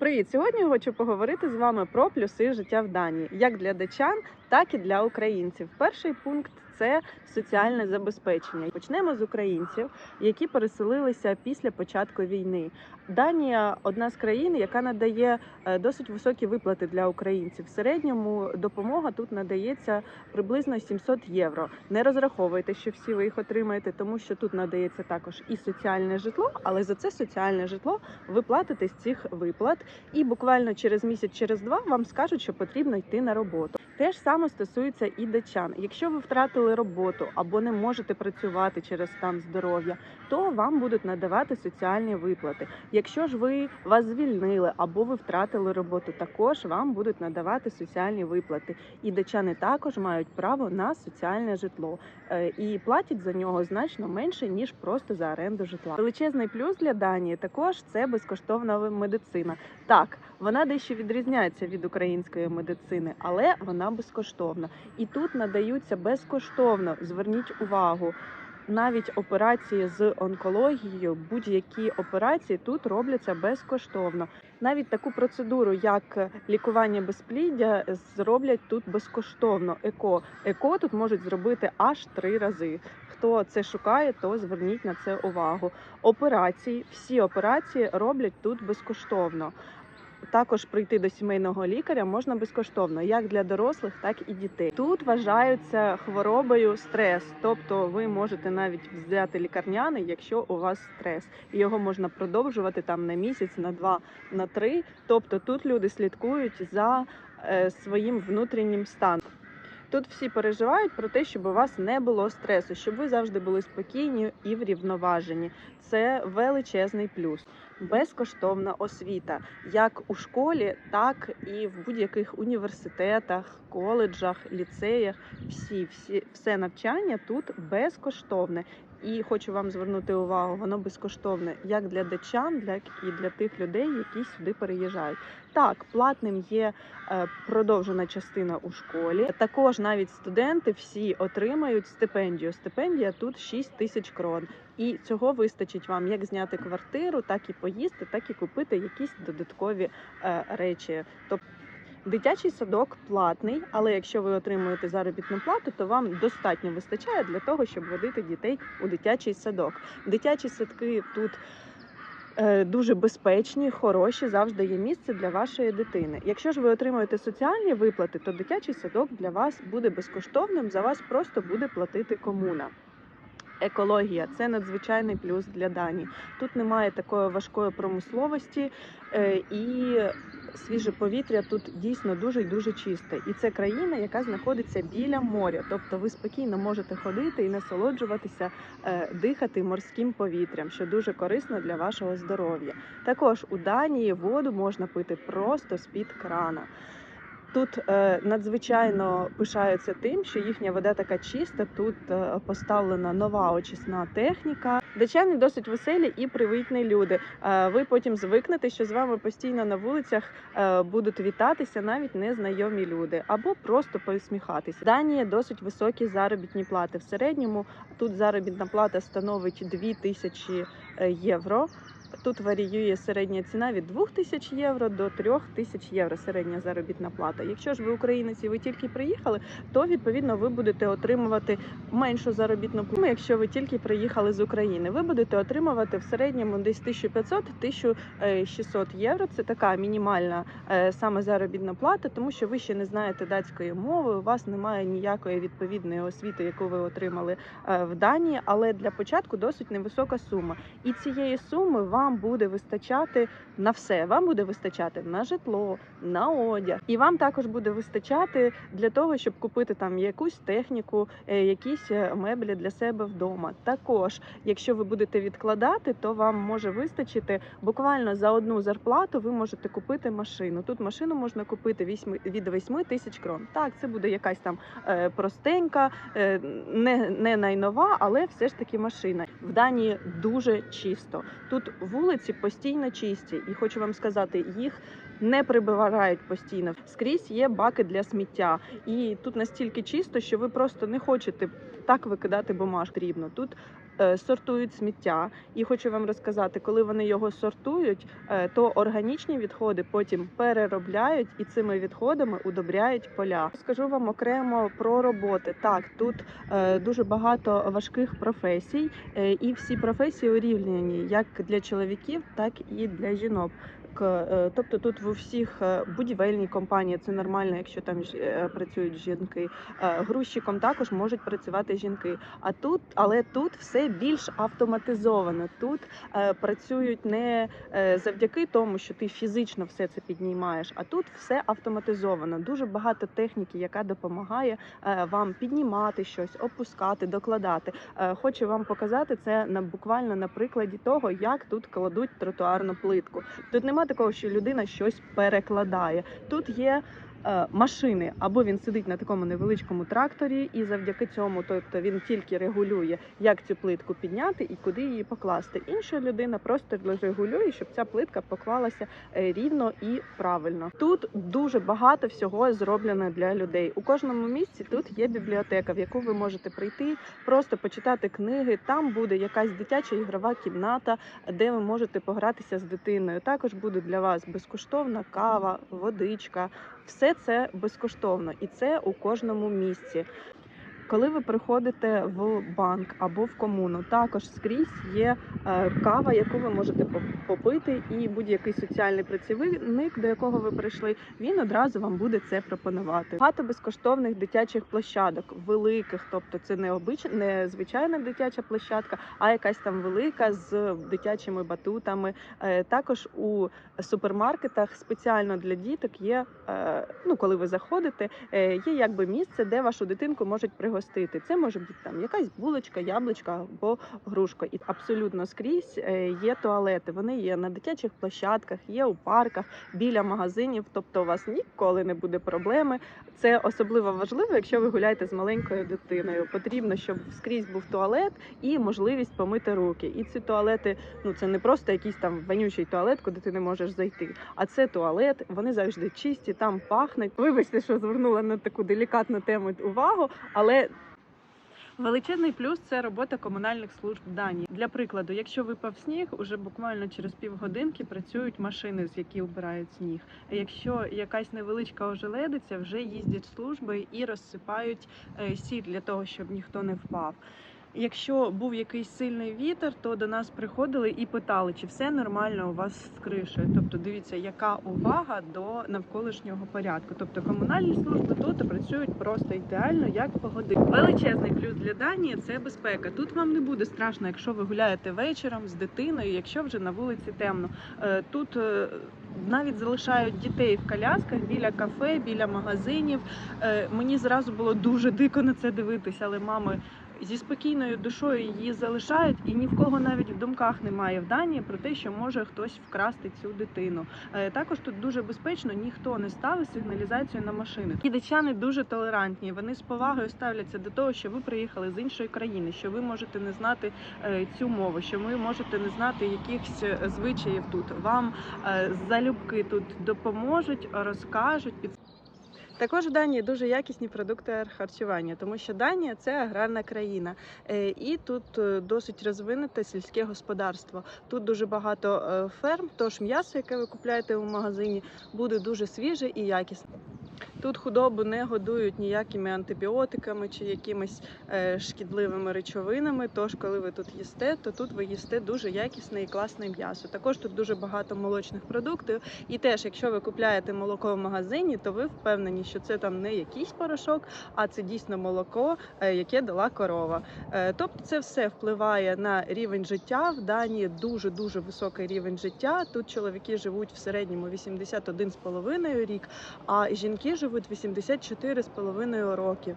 Привіт! Сьогодні хочу поговорити з вами про плюси життя в Данії, як для дачан, так і для українців. Перший пункт це соціальне забезпечення. Почнемо з українців, які переселилися після початку війни. Данія одна з країн, яка надає е, досить високі виплати для українців. В середньому допомога тут надається приблизно 700 євро. Не розраховуйте, що всі ви їх отримаєте, тому що тут надається також і соціальне житло, але за це соціальне житло ви платите з цих виплат, і буквально через місяць, через два вам скажуть, що потрібно йти на роботу. Те ж саме стосується і датчан. Якщо ви втратили роботу або не можете працювати через стан здоров'я, то вам будуть надавати соціальні виплати. Якщо ж ви вас звільнили або ви втратили роботу, також вам будуть надавати соціальні виплати. І датчани також мають право на соціальне житло Е, і платять за нього значно менше ніж просто за оренду житла. Величезний плюс для Данії також це безкоштовна медицина. Так, вона дещо відрізняється від української медицини, але вона безкоштовна. І тут надаються безкоштовно. Зверніть увагу. Навіть операції з онкологією, будь-які операції тут робляться безкоштовно. Навіть таку процедуру, як лікування безпліддя, зроблять тут безкоштовно. Еко еко тут можуть зробити аж три рази. Хто це шукає, то зверніть на це увагу. Операції, всі операції роблять тут безкоштовно. Також прийти до сімейного лікаря можна безкоштовно, як для дорослих, так і дітей. Тут вважаються хворобою стрес, тобто ви можете навіть взяти лікарняний, якщо у вас стрес, і його можна продовжувати там на місяць, на два, на три. Тобто тут люди слідкують за е, своїм внутрішнім станом. Тут всі переживають про те, щоб у вас не було стресу, щоб ви завжди були спокійні і врівноважені. Це величезний плюс. Безкоштовна освіта, як у школі, так і в будь-яких університетах, коледжах, ліцеях. Всі, всі все навчання тут безкоштовне. І хочу вам звернути увагу, воно безкоштовне як для датчан, так і для тих людей, які сюди переїжджають. Так, платним є е, продовжена частина у школі. Також навіть студенти всі отримають стипендію. Стипендія тут 6 тисяч крон. І цього вистачить вам як зняти квартиру, так і поїсти, так і купити якісь додаткові е, речі. Тобто Дитячий садок платний, але якщо ви отримуєте заробітну плату, то вам достатньо вистачає для того, щоб водити дітей у дитячий садок. Дитячі садки тут е, дуже безпечні, хороші, завжди є місце для вашої дитини. Якщо ж ви отримуєте соціальні виплати, то дитячий садок для вас буде безкоштовним. За вас просто буде платити комуна. Екологія це надзвичайний плюс для Данії. Тут немає такої важкої промисловості е, і свіже повітря тут дійсно дуже і дуже чисте. І це країна, яка знаходиться біля моря. Тобто ви спокійно можете ходити і насолоджуватися, е, дихати морським повітрям, що дуже корисно для вашого здоров'я. Також у Данії воду можна пити просто з-під крана. Тут е, надзвичайно пишаються тим, що їхня вода така чиста. Тут е, поставлена нова очисна техніка. Датчани досить веселі і привітні люди. Е, ви потім звикнете, що з вами постійно на вулицях будуть вітатися навіть незнайомі люди або просто посміхатися. В Данії досить високі заробітні плати. В середньому тут заробітна плата становить 2 тисячі е, євро. Тут варіює середня ціна від 2 тисяч євро до 3 тисяч євро середня заробітна плата. Якщо ж ви українець і ви тільки приїхали, то відповідно ви будете отримувати меншу заробітну плату. Якщо ви тільки приїхали з України, ви будете отримувати в середньому десь 1500-1600 євро. Це така мінімальна е, саме заробітна плата, тому що ви ще не знаєте датської мови. У вас немає ніякої відповідної освіти, яку ви отримали е, в Данії. Але для початку досить невисока сума. І цієї суми вам буде вистачати на все. Вам буде вистачати на житло, на одяг, і вам також буде вистачати для того, щоб купити там якусь техніку, е, якісь е, меблі для себе вдома. Також, якщо ви будете відкладати, то вам може вистачити буквально за одну зарплату. Ви можете купити машину. Тут машину можна купити від 8 тисяч крон. Так, це буде якась там е, простенька, не, не найнова, але все ж таки машина. В Данії дуже чисто. Тут вулиці постійно чисті, і хочу вам сказати, їх не прибирають постійно. Скрізь є баки для сміття, і тут настільки чисто, що ви просто не хочете так викидати бумаж. Потрібно тут сортують сміття. І хочу вам розказати, коли вони його сортують, е, то органічні відходи потім переробляють і цими відходами удобряють поля. Скажу вам окремо про роботи. Так, тут е, дуже багато важких професій, е, і всі професії урівняні як для чоловіків, так і для жінок. Е, Тобто тут в усіх е, будівельні компанії це нормально, якщо там е, працюють жінки. Грузчиком також можуть працювати жінки. А тут, але тут все більш автоматизовано. Тут працюють не завдяки тому, що ти фізично все це піднімаєш, а тут все автоматизовано. Дуже багато техніки, яка допомагає вам піднімати щось, опускати, докладати. Хочу вам показати це на буквально на прикладі того, як тут кладуть тротуарну плитку. Тут нема такого, що людина щось перекладає. Тут є. Е, Машини або він сидить на такому невеличкому тракторі, і завдяки цьому, тобто він тільки регулює, як цю плитку підняти і куди її покласти. Інша людина просто регулює, щоб ця плитка поклалася е, рівно і правильно. Тут дуже багато всього зроблено для людей. У кожному місці тут є бібліотека, в яку ви можете прийти, просто почитати книги. Там буде якась дитяча ігрова кімната, де ви можете погратися з дитиною. Також буде для вас безкоштовна кава, водичка. Все це безкоштовно, і це у кожному місці. Коли ви приходите в банк або в комуну, також скрізь є е, кава, яку ви можете попити, і будь-який соціальний працівник, до якого ви прийшли, він одразу вам буде це пропонувати. Багато безкоштовних дитячих площадок, великих, тобто це не обич... не звичайна дитяча площадка, а якась там велика з дитячими батутами. Е, Також у супермаркетах спеціально для діток є. е, Ну, коли ви заходите, є якби місце, де вашу дитинку можуть пригостити. Це може бути там якась булочка, яблучка або грушка. І абсолютно скрізь е, є туалети. Вони є на дитячих площадках, є у парках, біля магазинів. Тобто у вас ніколи не буде проблеми. Це особливо важливо, якщо ви гуляєте з маленькою дитиною. Потрібно, щоб скрізь був туалет і можливість помити руки. І ці туалети, ну це не просто якийсь там вонючий туалет, куди ти не можеш зайти. А це туалет, вони завжди чисті, там пахнуть. Вибачте, що звернула на таку делікатну тему увагу, але. Величезний плюс це робота комунальних служб Данії. Для прикладу, якщо випав сніг, уже буквально через півгодинки працюють машини, з які обирають сніг. Якщо якась невеличка ожеледиця, вже їздять служби і розсипають е, сіль для того, щоб ніхто не впав. Якщо був якийсь сильний вітер, то до нас приходили і питали, чи все нормально у вас з кришею. Тобто, дивіться, яка увага до навколишнього порядку. Тобто комунальні служби тут працюють просто ідеально, як погоди. Величезний плюс для Данії це безпека. Тут вам не буде страшно, якщо ви гуляєте вечором з дитиною, якщо вже на вулиці темно. Е, Тут е, навіть залишають дітей в колясках біля кафе, біля магазинів. Е, Мені зразу було дуже дико на це дивитися, але мами зі спокійною душою її залишають, і ні в кого навіть в думках немає в Данії про те, що може хтось вкрасти цю дитину. Е, Також тут дуже безпечно, ніхто не ставить сигналізацію на машини. І датчани дуже толерантні. Вони з повагою ставляться до того, що ви приїхали з іншої країни, що ви можете не знати е, цю мову, що ви можете не знати якихось е, звичаїв тут. Вам залюбки тут допоможуть, розкажуть під. Також в Данії дуже якісні продукти харчування, тому що Данія це аграрна країна, Е, і тут е, досить розвинуте сільське господарство. Тут дуже багато е, ферм, тож м'ясо, яке ви купуєте у магазині, буде дуже свіже і якісне. Тут худобу не годують ніякими антибіотиками чи якимись е, шкідливими речовинами. Тож, коли ви тут їсте, то тут ви їсте дуже якісне і класне м'ясо. Також тут дуже багато молочних продуктів. І теж, якщо ви купляєте молоко в магазині, то ви впевнені, що це там не якийсь порошок, а це дійсно молоко, е, яке дала корова. Е, Тобто, це все впливає на рівень життя. В Данії дуже дуже високий рівень життя. Тут чоловіки живуть в середньому 81,5 рік, а жінки живуть 84,5 років.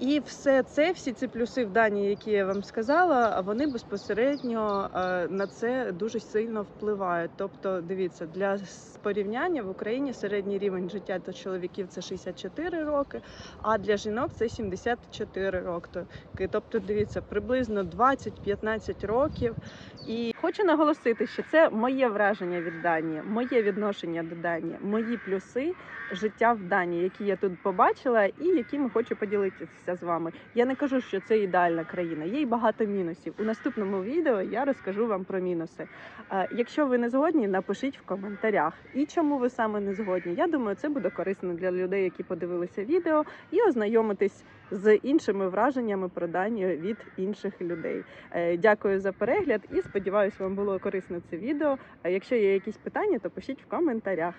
І все це, всі ці плюси в Данії, які я вам сказала, вони безпосередньо е, на це дуже сильно впливають. Тобто, дивіться, для порівняння в Україні середній рівень життя для чоловіків це 64 роки, а для жінок це 74 роки. Тобто, дивіться, приблизно 20-15 років. І хочу наголосити, що це моє враження від Данії, моє відношення до Данії, мої плюси життя в Данії, які я тут побачила, і якими хочу поділитися поділитися з вами. Я не кажу, що це ідеальна країна. Є й багато мінусів. У наступному відео я розкажу вам про мінуси. Е, Якщо ви не згодні, напишіть в коментарях. І чому ви саме не згодні? Я думаю, це буде корисно для людей, які подивилися відео, і ознайомитись з іншими враженнями про дані від інших людей. Е, Дякую за перегляд і сподіваюся, вам було корисно це відео. Якщо є якісь питання, то пишіть в коментарях.